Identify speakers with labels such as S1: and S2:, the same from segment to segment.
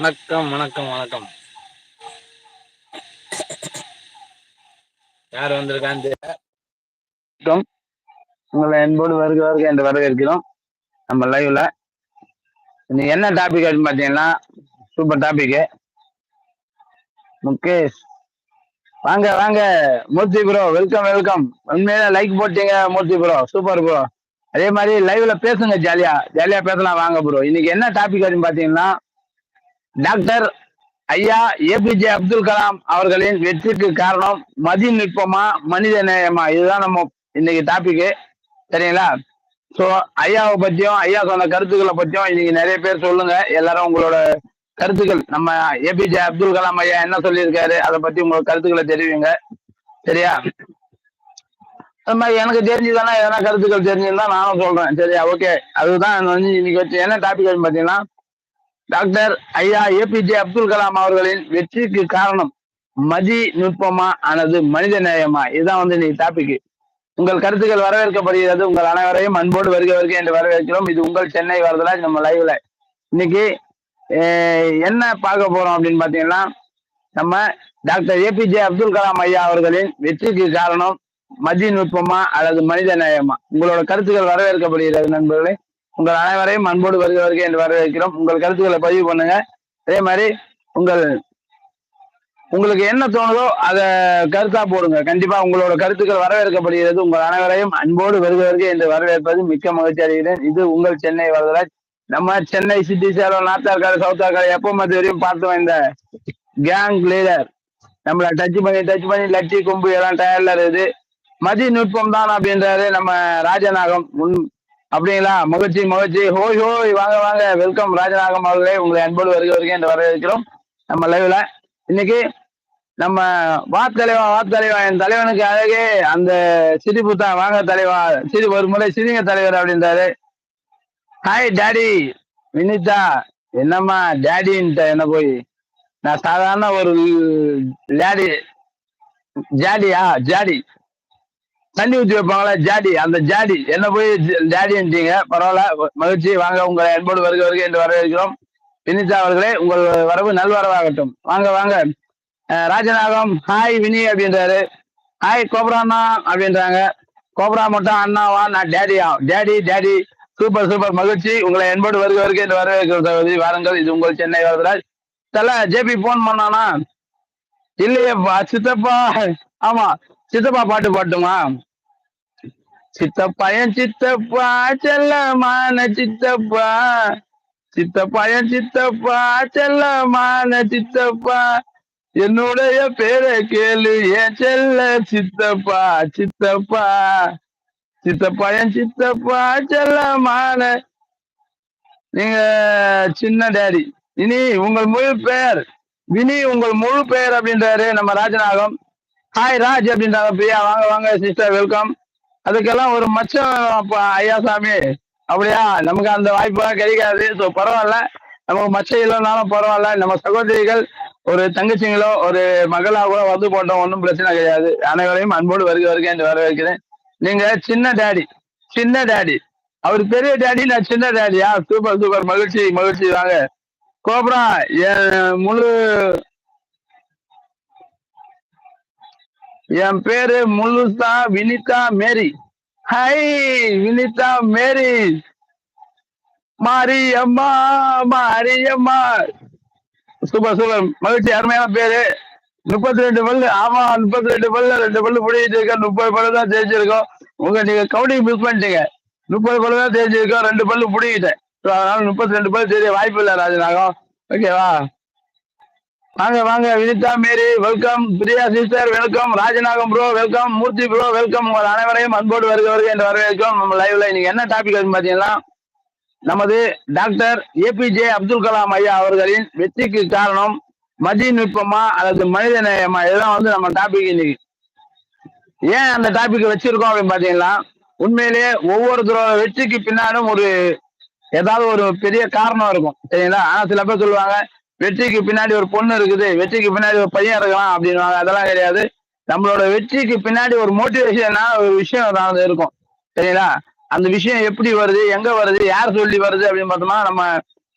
S1: வணக்கம் வணக்கம் வணக்கம். யார் வந்திருக்கான்னு வணக்கம். உங்களை என்போடு வருக வருக என்று வரவேற்கிறோம். நம்ம லைவ்ல இன்னைக்கு என்ன டாபிக் அப்படின்னு பார்த்தீங்கன்னா சூப்பர் டாபிக் முகேஷ். வாங்க வாங்க. மூர்த்தி ப்ரோ வெல்கம் வெல்கம் உண்மையில லைக் போட்டீங்க மூர்த்தி ப்ரோ சூப்பர் ப்ரோ அதே மாதிரி லைவ்ல பேசுங்க ஜாலியா. ஜாலியா பேசலாம். வாங்க ப்ரோ இன்னைக்கு என்ன டாபிக் அப்படின்னு பார்த்தீங்கன்னா டாக்டர் ஐயா ஏபிஜே அப்துல் கலாம் அவர்களின் வெற்றிக்கு காரணம் மதிநுட்பமா மனித நேயமா? இதுதான் நம்ம இன்னைக்கு டாபிக் சரிங்களா? ஸோ ஐயாவை பத்தியும் ஐயா சொன்ன கருத்துக்களை பத்தியும் இன்னைக்கு நிறைய பேர் சொல்லுங்க. எல்லாரும் உங்களோட கருத்துக்கள் நம்ம ஏபிஜே அப்துல் கலாம் ஐயா என்ன சொல்லியிருக்காரு அதை பத்தி உங்களோட கருத்துக்களை தெரிவிங்க. சரியா? அது மாதிரி எனக்கு தெரிஞ்சுதானா எதனா கருத்துக்கள் தெரிஞ்சிருந்தா நானும் சொல்றேன். சரியா? ஓகே அதுதான் இன்னைக்கு வச்சு என்ன டாபிக் பார்த்தீங்கன்னா டாக்டர் ஐயா ஏபிஜே அப்துல் கலாம் அவர்களின் வெற்றிக்கு காரணம் மதி நுட்பமா அல்லது மனித நேயமா? இதுதான் வந்து இன்னைக்கு டாபிக் உங்கள் கருத்துக்கள் வரவேற்கப்படுகிறது. உங்கள் அனைவரையும் அன்போடு வருக வருக என்று வரவேற்கிறோம். இது உங்கள் சென்னை வரதராஜ் நம்ம லைவ்ல இன்னைக்கு என்ன பார்க்க போறோம் அப்படின்னு பாத்தீங்கன்னா நம்ம டாக்டர் ஏபிஜே அப்துல் கலாம் ஐயா அவர்களின் வெற்றிக்கு காரணம் மதி நுட்பமா அல்லது மனித நேயமா? உங்களோட கருத்துக்கள் வரவேற்கப்படுகிறது நண்பர்களே. உங்கள் அனைவரையும் அன்போடு வருக வருக என்று வரவேற்கிறோம். உங்கள் கருத்துக்களை பதிவு பண்ணுங்க. அதே மாதிரி உங்கள் உங்களுக்கு என்ன தோணுதோ அதை கருத்தா போடுங்க. கண்டிப்பா உங்களோட கருத்துக்கள் வரவேற்கப்படுகிறது. உங்கள் அனைவரையும் அன்போடு வருக வருக என்று வரவேற்பது மிக்க மகிழ்ச்சி அடைகிறேன். இது உங்கள் சென்னை வரதராஜ் நம்ம Chennai city Salem north Arcot south Arcot எப்போ மத்திய வரையும் பார்த்தோம் இந்த கேங் லீடர் நம்மள டச் பண்ணி டச் பண்ணி லட்டி கொம்பு எல்லாம் டயர்ல இருக்குது. மதி நுட்பம் தான் அப்படின்றாரு நம்ம ராஜநாகம். உன் அப்படிங்களா? மகிழ்ச்சி மகிழ்ச்சி. ஹோய் ஹோய். வாங்க வாங்க. வெல்கம் ராஜநாகம் அவர்களே. உங்களை அன்போடு வருக வருகை என்று வரவேற்கிறோம். நம்ம லைவ்ல இன்னைக்கு நம்ம வா தலைவா வா தலைவா. என் தலைவனுக்கு அழகே. அந்த சிரிப்பு தான் வாங்க தலைவா. சிரி ஒரு முறை சிரிங்க தலைவர் அப்படின்றாரு. Hi daddy Vinitha. என்னம்மா டேடின்ட்ட என்ன போய்? நான் சாதாரண ஒரு லேடி ஜாடியா ஜாடி தண்ணி ஊற்றி வைப்பாங்களா ஜாடி. அந்த ஜாடி. என்ன போய் ஜாடின்ட்டீங்க? பரவாயில்ல. மகிழ்ச்சி. வாங்க உங்களை அன்போடு வருக வருக என்று வரவேற்கிறோம். வினிதா அவர்களே உங்கள் வரவு நல்வரவாகட்டும். வாங்க வாங்க. ராஜநாகம் ஹாய் வினி அப்படின்றாரு. ஹாய் கோப்ரா அண்ணா அப்படின்றாங்க. கோப்ரா மட்டும் அண்ணாவா நான் டேடியா டேடி டேடி. Super super. மகிழ்ச்சி. உங்களை என்போடு வருக வருக என்று வரவேற்கிற சகோதரி. வாருங்கள். இது உங்கள் சென்னை வரதராஜ். தல ஜேபி போன் பண்ணானா? இல்லையேப்பா சித்தப்பா. ஆமா சித்தப்பா பாட்டு பாட்டுமா? சித்தப்பயன் சித்தப்பா செல்லமான சித்தப்பா. சித்தப்பயன் சித்தப்பா செல்லமான சித்தப்பா. என்னுடைய பேரை கேளு ஏன் செல்ல சித்தப்பா சித்தப்பா. சித்தப்பயன் சித்தப்பா செல்லமான. நீங்க சின்ன டேடி. இனி உங்கள் முழு பெயர் வினி உங்கள் முழு பெயர் அப்படின்றாரு நம்ம ராஜநாகம். ஹாய் ராஜ் அப்படின்றாங்க பிரியா. வாங்க வாங்க சிஸ்டர் வெல்கம். அதுக்கெல்லாம் ஒரு மச்சம் அப்போ ஐயா சாமி. அப்படியா? நமக்கு அந்த வாய்ப்பெல்லாம் கிடைக்காது. ஸோ பரவாயில்ல. நமக்கு மச்சம் இல்லைனாலும் பரவாயில்ல. நம்ம சகோதரிகள் ஒரு தங்கச்சிங்களோ ஒரு மகளாக கூட வந்து போட்டோம். ஒன்றும் பிரச்சனை கிடையாது. அனைவரையும் அன்போடு வருக வருக என்று வரவேற்கிறேன். நீங்க சின்ன டேடி சின்ன டேடி அவர் பெரிய டேடி நான் சின்ன டேடியா சூப்பர் சூப்பர் மகிழ்ச்சி மகிழ்ச்சி. வாங்க. கோபுரம் என் முழு என் பேரு முழுசா Vinitha Mary. Hi Vinitha Mary. Mariyamma Mariyamma. Super super. மகிழ்ச்சி அருமையான பேரு. முப்பத்தி ரெண்டு பல்லு. ஆமா முப்பத்தி ரெண்டு பல்லு. ரெண்டு பல்லு பிடிக்கிட்டு இருக்கோம் முப்பது பல்லு தான் தெரிஞ்சிருக்கோம் உங்க நீங்க கவுண்டிங் மிஸ் பண்ணிட்டீங்க. முப்பது பல்லு தான் தெரிஞ்சிருக்கோம் ரெண்டு பல்லு பிடிக்கிட்டேன். அதனால முப்பத்தி ரெண்டு பல்லு தெரிய வாய்ப்பு இல்லை ராஜநாகம். ஓகேவா? வாங்க வாங்க Vinitha Mary welcome. Priya sister welcome. Rajanagam bro welcome. Murthy bro welcome. உங்கள் அனைவரையும் அன்போடு வருக வருக என்று வரவேற்கும் நம்ம லைவ்ல இன்னைக்கு என்ன டாபிக் பார்த்தீங்கன்னா நமது டாக்டர் ஏபிஜே அப்துல் கலாம் ஐயா அவர்களின் வெற்றிக்கு காரணம் மதிய நுட்பமா அல்லது மனித நேயமா? இதெல்லாம் வந்து நம்ம டாபிக் இன்னைக்கு. ஏன் அந்த டாபிக் வச்சிருக்கோம் அப்படின்னு பாத்தீங்கன்னா உண்மையிலேயே ஒவ்வொருத்தரோட வெற்றிக்கு பின்னாலும் ஒரு ஏதாவது ஒரு பெரிய காரணம் இருக்கும். சரிங்களா? ஆனா சில பேர் சொல்லுவாங்க வெற்றிக்கு பின்னாடி ஒரு பொண்ணு இருக்குது வெற்றிக்கு பின்னாடி ஒரு பையன் இருக்கலாம் அப்படின்வாங்க அதெல்லாம் கிடையாது. நம்மளோட வெற்றிக்கு பின்னாடி ஒரு மோட்டிவேஷனா ஒரு விஷயம் ஏதாவது இருக்கும். சரிங்களா? அந்த விஷயம் எப்படி வருது எங்க வருது யார் சொல்லி வருது அப்படின்னு பார்த்தோம்னா நம்ம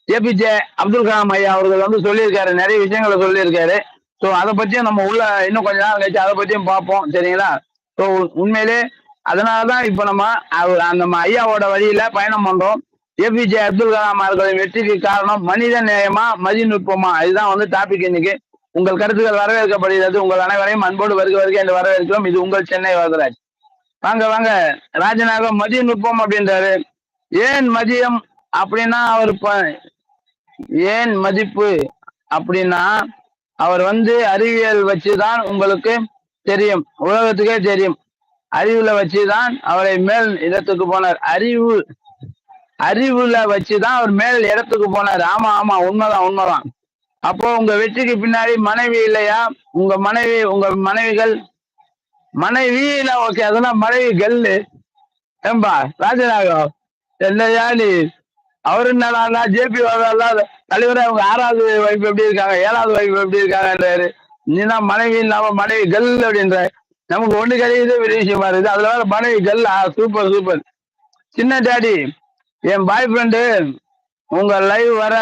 S1: ஏபிஜே அப்துல் கலாம் ஐயா அவர்கள் வந்து சொல்லியிருக்காரு நிறைய விஷயங்களை சொல்லியிருக்காரு. ஸோ அதை பற்றியும் நம்ம உள்ள இன்னும் கொஞ்ச நாள் கழிச்சு அதை பற்றியும் பார்ப்போம். சரிங்களா? ஸோ உண்மையிலே அதனாலதான் இப்போ நம்ம நம்ம ஐயாவோட வழியில பயணம் பண்றோம். ஏபிஜே அப்துல் கலாம் அவர்களின் வெற்றிக்கு காரணம் மனித நேயமா மதிநுட்பமா இதுதான் வந்து டாபிக் இன்னைக்கு. உங்கள் கருத்துக்கள் வரவேற்கப்படுகிறது. உங்கள் அனைவரையும் அன்போடு வருக வருக என்று வரவேற்கிறோம். இது உங்கள் சென்னை வரதராஜ். வாங்க வாங்க. ராஜநாகம் மதிய நுட்பம் அப்படின்றாரு. ஏன் மதியம் அப்படின்னா அவர் ஏன் மதிப்பு அப்படின்னா அவர் வந்து அறிவியல் வச்சுதான் உங்களுக்கு தெரியும். உலகத்துக்கே தெரியும். அறிவுல வச்சுதான் அவரை மேல் இடத்துக்கு போனார். அறிவு அறிவுல வச்சுதான் அவர் மேல் இடத்துக்கு போனார். ஆமா ஆமா உண்மைதான் உண்மைதான். அப்போ உங்க வெற்றிக்கு பின்னாடி மனைவி இல்லையா? உங்க மனைவி உங்க மனைவிகள்? மனைவியில ஓகே அதெல்லாம் மனைவி கல்லு. ஏம்பா ராஜநாகம் என்னையா நீ அவரு என்னடா ஜேபி வரலாம் தலைவரே அவங்க ஆறாவது வைப்பு எப்படி இருக்காங்க? ஏழாவது வைப்பு எப்படி இருக்காங்கன்றாரு. நீதான் மனைவி இல்லாம மனைவி கல் அப்படின்ற. நமக்கு ஒண்ணு கிடையாது பெரிய விஷயமா இருக்குது. அதுல வேற மனைவி கல்லா? Super super. சின்ன டேடி என் பாய் ஃப்ரெண்டு உங்க லைவ் வர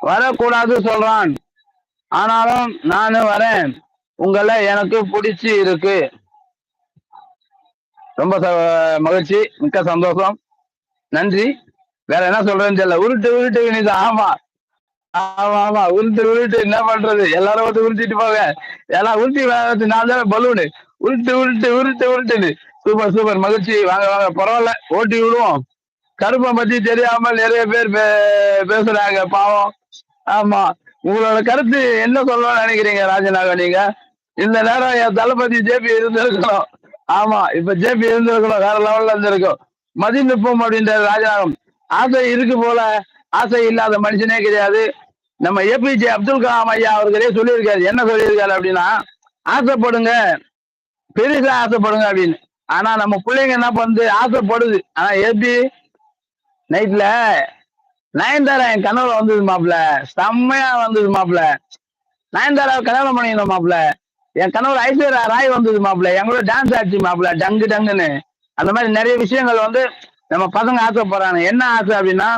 S1: வரக்கூடாது சொல்றான். ஆனாலும் நானும் வரேன். உங்களை எனக்கு பிடிச்சி இருக்கு. ரொம்ப மகிழ்ச்சி மிக்க சந்தோஷம். நன்றி. வேற என்ன சொல்றேன்னு தெரியல. உருட்டு உருட்டு வினிதா ஆமா. ஆமா ஆமா. உருட்டு உருட்டு என்ன பண்றது? எல்லாரும் வந்து உருட்டிட்டு போங்க. எல்லாம் உருட்டி நான் தான் பலூனு உருட்டு உருட்டு உருட்டு உருட்டுன்னு. சூப்பர் சூப்பர் மகிழ்ச்சி. வாங்க வாங்க. பரவாயில்ல. ஓட்டி விடுவோம். கருப்பை பத்தி தெரியாமல் நிறைய பேர் பேசுறாங்க. பாவம். ஆமா. உங்களோட கருத்து என்ன சொல்லணும்னு நினைக்கிறீங்க ராஜநாக நீங்க இந்த நேரம் என் தளபதி ஜேபி இருந்திருக்கணும். ஆமா. இப்ப ஜேபி இருந்திருக்கணும். வேற லெவல்ல இருந்திருக்கும். மதிநுட்பம் அப்படின்ற ராஜநாகம் ஆசை இருக்கு போல. ஆசை இல்லாத மனுஷனே கிடையாது. நம்ம ஏபிஜே அப்துல் கலாம் ஐயா அவர்களே சொல்லியிருக்காரு. என்ன சொல்லியிருக்காரு அப்படின்னா ஆசைப்படுங்க. பெருசா ஆசைப்படுங்க அப்படின்னு. ஆனா நம்ம பிள்ளைங்க என்ன பண்ணுது ஆசைப்படுது. ஆனா எப்படி நைட்ல நயன்தாரா என் கனவுல வந்தது மாப்பிள செம்மையா வந்தது மாப்பிள நயன்தாரா கல்யாணம் பண்ணிக்கணும் மாப்பிள என் கனவுல ஐஸ்வர்யா ராய் வந்தது மாப்பிள எங்களோட டான்ஸ் ஆச்சு மாப்பிள டங்கு டங்குன்னு. அந்த மாதிரி நிறைய விஷயங்கள் வந்து நம்ம பசங்க ஆசைப்படுறாங்க. என்ன ஆசை அப்படின்னா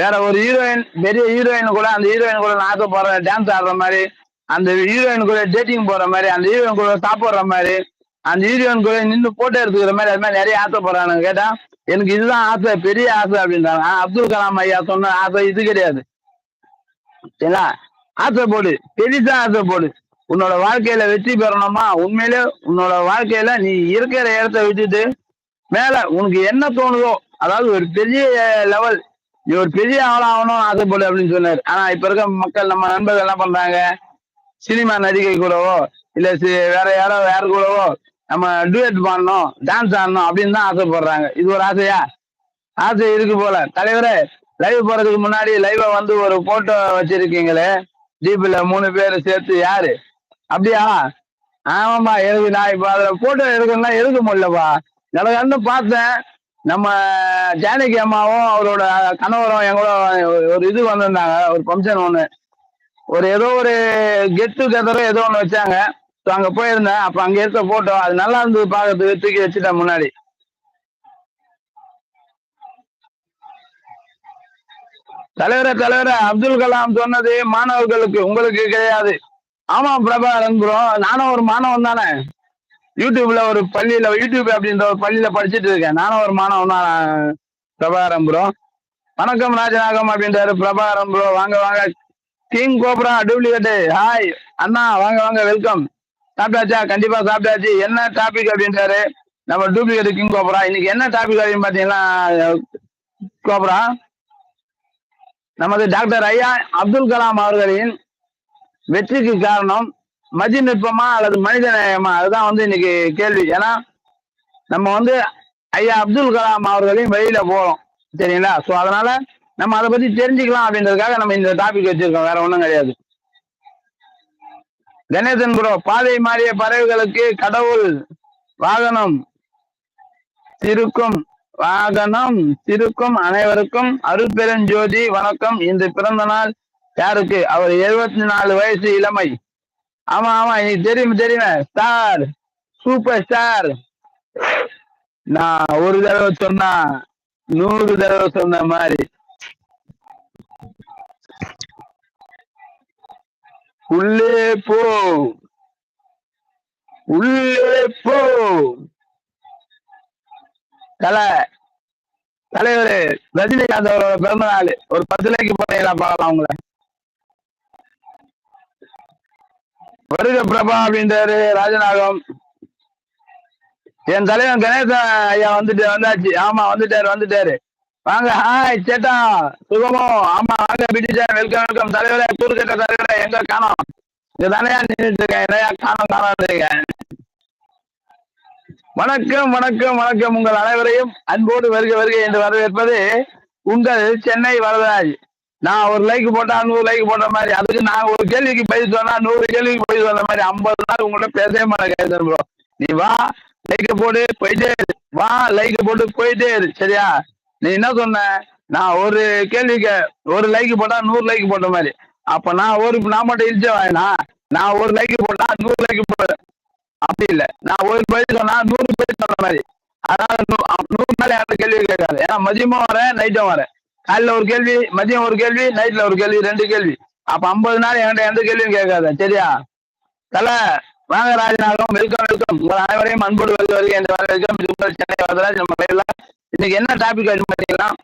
S1: வேற ஒரு ஹீரோயின் பெரிய ஹீரோயின் கூட அந்த ஹீரோயின் கூட நான் ஆசைப்படுறேன். டான்ஸ் ஆடுற மாதிரி அந்த ஹீரோயின் கூட டேட்டிங் போற மாதிரி அந்த ஹீரோயின் கூட சாப்பிடுற மாதிரி அந்த ஈரியன் கோயில் நின்று போட்டோ எடுத்துக்கிற மாதிரி அது மாதிரி நிறைய ஆசைப்படுறானுங்க கேட்டா? எனக்கு இதுதான் ஆசை பெரிய ஆசை அப்படின்றாங்க. அப்துல் கலாம் ஐயா சொன்ன ஆசை இது கிடையாது. சரிங்களா? ஆசை போடு பெரிசா ஆசை போடு உன்னோட வாழ்க்கையில வெற்றி பெறணுமா? உண்மையிலே உன்னோட வாழ்க்கையில நீ இருக்கிற இடத்த விட்டுட்டு மேல உனக்கு என்ன தோணுதோ அதாவது ஒரு பெரிய லெவல் நீ ஒரு பெரிய ஆளாகணும் ஆசைப்படு அப்படின்னு சொன்னாரு. ஆனா இப்ப இருக்க மக்கள் நம்ம நண்பர்கள் என்ன பண்றாங்க? சினிமா நடிகை கூடவோ இல்ல வேற யாரோ வேற கூடவோ நம்ம டூயட் பண்ணணும் டான்ஸ் ஆடணும் அப்படின்னு தான் ஆசைப்படுறாங்க. இது ஒரு ஆசையா? ஆசை இருக்கு போல. தலைவரே லைவ் போறதுக்கு முன்னாடி லைவா வந்து ஒரு போட்டோ வச்சிருக்கீங்களே? ஜீப்ல மூணு பேர் சேர்த்து யாரு? அப்படியா? ஆமாப்பா எனக்கு நான் இப்போ அதில் போட்டோ எடுக்கணும்னா எடுக்க முடியலப்பா. எனக்கு பார்த்தேன். நம்ம ஜானகி அம்மாவும் அவரோட கணவரும் எங்களோட ஒரு இது வந்திருந்தாங்க ஒரு ஃபங்க்ஷன் ஒன்று ஒரு ஏதோ ஒரு கெட் டுகெதரோ ஏதோ ஒன்று வச்சாங்க. ஸோ அங்கே போயிருந்தேன். அப்போ அங்கே இருக்க ஃபோட்டோ அது நல்லா இருந்தது பார்க்கறதுக்கு. தூக்கி வச்சுட்டேன் முன்னாடி. தலைவரே தலைவரே அப்துல் கலாம் சொன்னது மாணவர்களுக்கு உங்களுக்கு கிடையாது. ஆமா பிரபா ப்ரோ நானும் ஒரு மாணவன் தானே. யூடியூப்ல ஒரு பள்ளியில யூடியூப் அப்படின்ற ஒரு பள்ளியில படிச்சுட்டு இருக்கேன். நானும் ஒரு மாணவன் தான் பிரபாகரன் ப்ரோ வணக்கம் ராஜநாகம் அப்படின்றாரு பிரபாரம் ப்ரோ வாங்க வாங்க. கிங் கோப்ரா டூப்ளிகேட்டு ஹாய் அண்ணா வாங்க வாங்க. வெல்கம் சாப்பிட்டாச்சா? கண்டிப்பா சாப்பிட்டாச்சு. என்ன டாபிக் அப்படின்றாரு? நம்ம டூப்ளிகேட் கிங் கோப்ரா? இன்னைக்கு என்ன டாபிக் அப்படின்னு பாத்தீங்கன்னா கோபுரா? நமது டாக்டர் ஐயா அப்துல் கலாம் அவர்களின் வெற்றிக்கு காரணம் மதிநுட்பமா அல்லது மனித நேயமா அதுதான் வந்து இன்னைக்கு கேள்வி. ஏன்னா நம்ம வந்து ஐயா அப்துல் கலாம் அவர்களையும் வெளியில போறோம். சரிங்களா? ஸோ அதனால நம்ம அதை பத்தி தெரிஞ்சுக்கலாம் அப்படின்றதுக்காக நம்ம இந்த டாபிக் வச்சிருக்கோம். வேற ஒன்றும் கிடையாது. கணேசன் ப்ரோ பாதை மாறிய பறவைகளுக்கு கடவுள் வாகனம். திருக்கும் வாகனம் திருக்கும் அனைவருக்கும் அருட்பெருஞ்சோதி வணக்கம். இன்று பிறந்த நாள் யாருக்கு? அவர் எழுபத்தி நாலு வயசு இளமை. ஆமா ஆமா எனக்கு தெரியும் தெரியுமே. ஸ்டார் சூப்பர் ஸ்டார் நான் ஒரு தடவை சொன்னா நூறு தடவை சொன்ன மாதிரி. உள்ளே போ. உள்ளே போ. தலை தலைவர் ரஜினிகாந்த் அவரோட பிறந்த நாள். ஒரு பத்து லைக்கு போட்டீங்களா பார்க்கலாம் உங்களை. வருக பிரபா அப்படின்றாரு ராஜநாகம். என் தலைவன் கணேசன் ஐயா வந்துட்டு வந்தாச்சு. ஆமா வந்துட்டாரு வந்துட்டாரு. வாங்க ஹாய் சேட்டா சுகமோ ஆமா வாங்க பிடிச்சா வெல்கம் வெல்கம் தலைவரே கூறுகட்ட தலைவரே எங்க காணோம்? இங்க தானே நின்றுட்டு இருக்கேன் என்னையா காணோம் காணோம் வணக்கம் வணக்கம் வணக்கம். உங்கள் அனைவரையும் அன்போடு வருக வருக என்று வரவேற்பது உங்கள் சென்னை வரதராஜ். நான் ஒரு லைக் போட்டா நூறு லைக் போட்ட மாதிரி அதுக்கு நான் ஒரு கேள்விக்கு பதில் சொன்னா நூறு கேள்விக்கு பதில் சொன்ன மாதிரி ஐம்பது நாள் உங்கள்கிட்ட பேசவே மாட்டேன் ப்ரோ நீ வா லைக் போட்டு போயிட்டே இரு. வா லைக் போட்டு போயிட்டே இரு. சரியா? நீ என்ன சொன்ன? நான் ஒரு கேள்விக்கு ஒரு லைக் போட்டா நூறு லைக் போட்ட மாதிரி. அப்ப நான் ஒரு நான் மட்டும் இழிச்ச வாயினா நான் ஒரு லைக் போட்டா நூறு லைக் போட்டேன் அப்படி இல்லை. நான் ஒரு பேர் சொன்னா நூறு பேர் சொன்ன மாதிரி. அதனால நூறு நாள் யாரும் கேள்வி கேட்காது. ஏன்னா மதியமும் வரேன் நைட்டும் வரேன். காலைல ஒரு கேள்வி மதியம் ஒரு கேள்வி நைட்ல ஒரு கேள்வி ரெண்டு கேள்வி. அப்ப ஐம்பது நாள் என்கிட்ட எந்த கேள்வியும் கேட்காத. சரியா? தலை வாங்க ராஜநாதம் வெல்கம் வெல்கம் உங்கள் அனைவரையும் அன்போடு வருக வருக என்று வரவேற்கும் சென்னை வரதராஜ் நம்ம கையில் இன்னைக்கு என்ன டாபிக் ஆயிடும்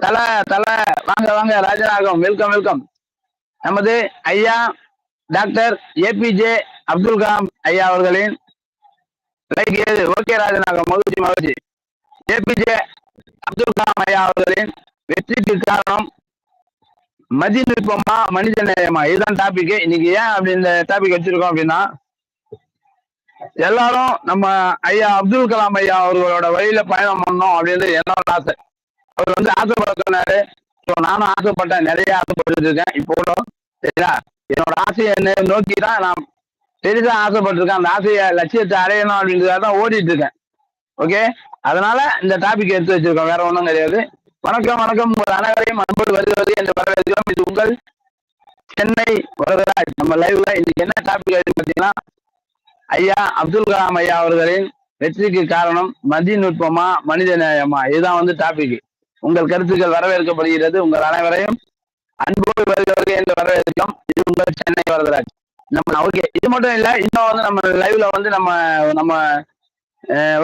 S1: தலை தலை வாங்க வாங்க ராஜநாகம் வெல்கம் வெல்கம் நமது ஐயா டாக்டர் ஏபிஜே அப்துல் கலாம் ஐயா அவர்களின் லைக் ஏது? ஓகே ராஜநாகம் மகிழ்ச்சி மகிழ்ச்சி. ஏபிஜே அப்துல் கலாம் ஐயா அவர்களின் வெற்றிக்கு காரணம் மதிநுட்பமா மனித நேயமா இதுதான் டாபிக் இன்னைக்கு ஏன் அப்படி இந்த டாபிக் வச்சிருக்கோம் அப்படின்னா எல்லாரும் நம்ம ஐயா அப்துல் கலாம் ஐயா அவர்களோட வழியில பயணம் பண்ணோம் அப்படின்றது என்னோட ஆசை. அவர் வந்து ஆசைப்பட சொன்னாரு. ஸோ நானும் ஆசைப்பட்டேன். நிறைய ஆசைப்பட்டு இருக்கேன். இப்போ கூட சரிங்களா என்னோட ஆசையை நோக்கி தான் நான் பெரிதா ஆசைப்பட்டிருக்கேன். அந்த ஆசையை லட்சியத்தை அடையணும் அப்படின்றதுக்காக தான் ஓடிட்டு இருக்கேன் ஓகே அதனால இந்த டாபிக் எடுத்து வச்சிருக்கோம். வேற ஒன்றும் கிடையாது. வணக்கம் வணக்கம். உங்கள் அனைவரையும் அன்போடு வருகிறது என்று வரவேற்கிறோம். இது உங்கள் சென்னை வரதராஜ் நம்ம லைவ்ல இன்னைக்கு என்ன டாபிக் ஆயிடுச்சு பார்த்தீங்கன்னா ஐயா அப்துல் கலாம் ஐயா அவர்களின் வெற்றிக்கு காரணம் மதிநுட்பமா மனித நேயமா? இதுதான் வந்து டாபிக் உங்கள் கருத்துக்கள் வரவேற்கப்படுகிறது. உங்கள் அனைவரையும் அன்போடு வருகிறவர்கள் என்று வரவேற்கிறோம். இது உங்கள் சென்னை வரதராஜ். நம்ம ஓகே. இது மட்டும் இல்ல இன்னும் வந்து நம்ம லைவ்ல வந்து நம்ம நம்ம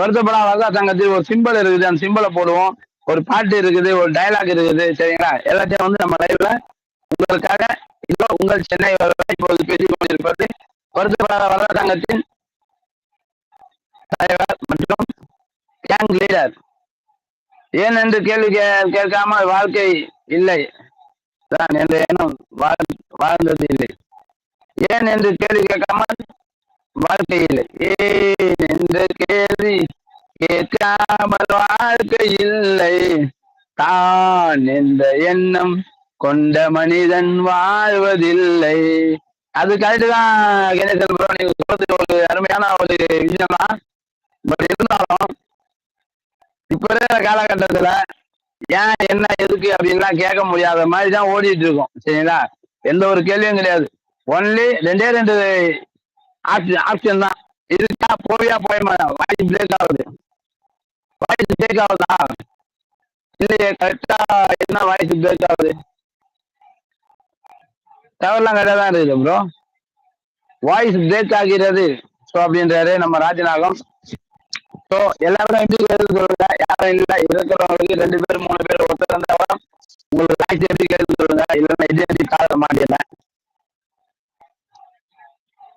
S1: வருத்தப்படாத சங்கத்தில் ஒரு சிம்பிள் இருக்குது. அந்த சிம்பிளை போடுவோம். ஒரு பாட்டு இருக்குது ஒரு டைலாக் இருக்குது. சரிங்களா? எல்லாத்தையும் வந்து நம்ம லைவ்ல உங்களுக்காக இதோ உங்கள் சென்னை இப்போது பேசிக் கொண்டிருப்பது வருத்தப்படாத வரலாற்றங்கத்தின் தலைவர் மற்றும் கேங் லீடர் ஏன் என்று கேள்வி கேட்காமல் வாழ்க்கை இல்லை. தான் என்ற எண்ணம் வாழ்ந்தது இல்லை. ஏன் என்று கேள்வி கேட்காமல் வாழ்க்கை இல்லை. ஏன் என்று கேள்வி கேட்காமல் வாழ்க்கை இல்லை. தான் என்ற எண்ணம் கொண்ட மனிதன் வாழ்வதில்லை. அது கரெக்டு தான். கணேசன் ஒரு அருமையான ஒரு விஷயமா பட் இருந்தாலும் இப்ப இருக்கிற காலகட்டத்துல ஏன் என்ன எதுக்கு அப்படின்லாம் கேட்க முடியாத மாதிரி தான் ஓடிட்டு இருக்கோம். சரிங்களா? எந்த ஒரு கேள்வியும் கிடையாது. ஒன்லி ரெண்டே ரெண்டு ஆப்ஷன் ஆப்ஷன் தான். இருக்கா போவியா போய வாய்ஸ் பிரேக் ஆகுது. வாய்ஸ் பிரேக் ஆகுதா? இல்லையே கரெக்டா என்ன வாய்ஸ் பிரேக் ஆகுது? டவர்லாம் கரெக்டாக தான் இருக்குது ப்ரோ வாய்ஸ் பிரேக் ஆகிறது. ஸோ அப்படின்றாரு நம்ம ராஜநாகம். ஸோ எல்லாரும் சொல்லுங்க. யாரும் இல்லை. இருக்கிறவங்களுக்கு ரெண்டு பேர் மூணு பேர் ஒருத்தர் இருந்தாலும் உங்களுக்கு லாக் எப்படி கேள்வி சொல்லுங்க. இல்லைன்னா இது காத மாட்டேன்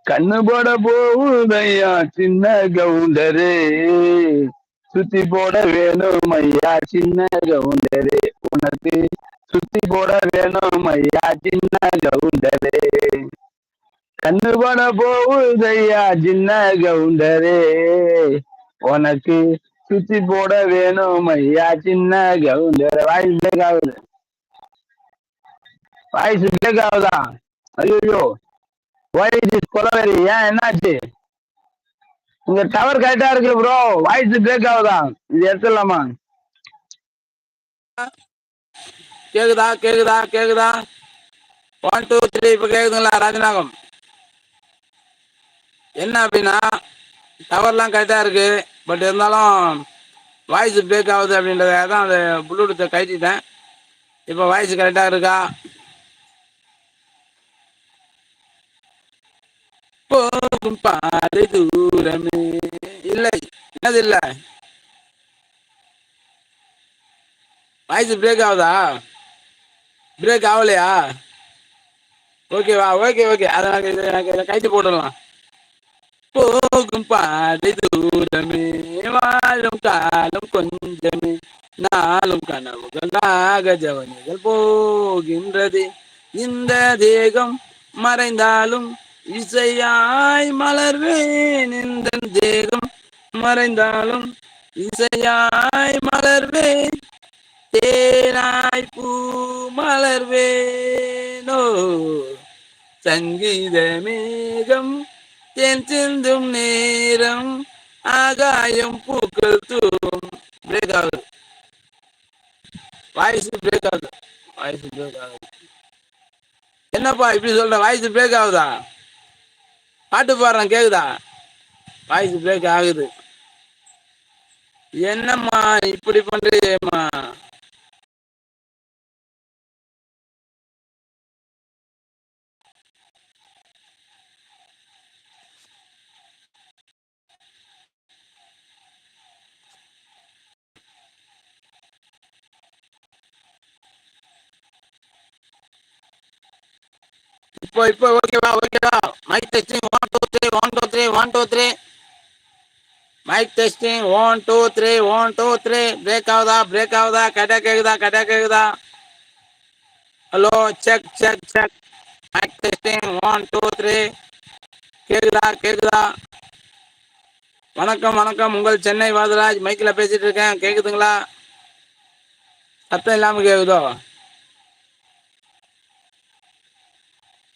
S1: கண்ணு போட போகுதையா சின்ன கவுண்டரு? சுத்தி போட வேணும் ஐயா சின்ன கவுண்டரு. உனக்கு சுத்தி போட வேணும் ஐயா சின்ன கவுண்டரு. கண்ணு போட போகுதையா சின்ன கவுண்டரே? உனக்கு சுத்தி போட வேணும் ஐயா சின்ன கவுண்டர் வாய்ஸ் பிரேக் ஆகுது வாய்ஸ் பிரேக் ஆகுதா ஐயோ வாய்ஸ் கொலவரி ஏன் என்னாச்சு? உங்க டவர் கரெக்டா இருக்கு ப்ரோ வாய்ஸ் பிரேக் ஆகுதா இது எடுத்துடலாமா? கேக்குதா கேக்குதா கேக்குதா? ஒன் டூ த்ரீ இப்ப கேக்குதுங்களா ராஜநாகம்? என்ன அப்படின்னா
S2: டவர்லாம் கரெக்டாக இருக்குது பட் இருந்தாலும் வாய்ஸ் பிரேக் ஆகுது அப்படின்றதாக தான் அந்த ப்ளூடூத்தை கழட்டிட்டேன். இப்போ வாய்ஸ் கரெக்டாக இருக்கா? போகும் பாதை தூரமே. இல்லை. என்னது இல்லை? வாய்ஸ் பிரேக் ஆகுதா? பிரேக் ஆகலையா? ஓகேவா? Okay okay. அதை எனக்கு இதை கைட்டு போட்டுடலாம். போகும் பாதை தூரமே வாழும் காலம் கொஞ்சமே. நாளும் கனவுகள் நாக ஜவனிகள் போகின்றது. இந்த தேகம் மறைந்தாலும் இசையாய் மலர்வேன். இந்த தேகம் மறைந்தாலும் இசையாய் மலர்வேன். தேனாய் பூ மலர்வேனோ சங்கீத மேகம் தேன் சிந்தும் நேரம் ஆகாயம் பூக்கள் தூவும். பிரேக் ஆகுது. வாய்ஸ் பிரேக் ஆகுது. வாய்ஸ் பிரேக் ஆகுது. என்னப்பா இப்படி சொல்ற? வாய்ஸ் பிரேக் ஆகுதா? பாட்டு பாடுறேன் கேக்குதா? வாய்ஸ் பிரேக் ஆகுது. என்னம்மா இப்படி பண்றீங்கம்மா இப்போ இப்போ ஓகேவா ஓகேவா mic testing one two three one two three one two three mic testing one two three one two three break ஆகுதா பிரேக் ஆகுதா? கட்டா கேக்குதா கட்டா கேக்குதா? Hello check check check mic testing one two three கேக்குதா கேக்குதா? வணக்கம் வணக்கம். உங்கள் சென்னை வாதராஜ் மைக்கில் பேசிகிட்டு இருக்கேன். கேக்குதுங்களா? சத்தம் இல்லாமல் கேக்குதோ?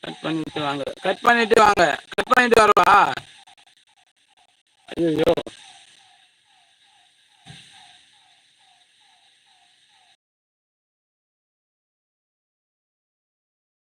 S2: கட் பண்ணிட்டு வாங்க. கட் பண்ணிட்டு வாங்க. கட் பண்ணிட்டு வரவா? ஐயோ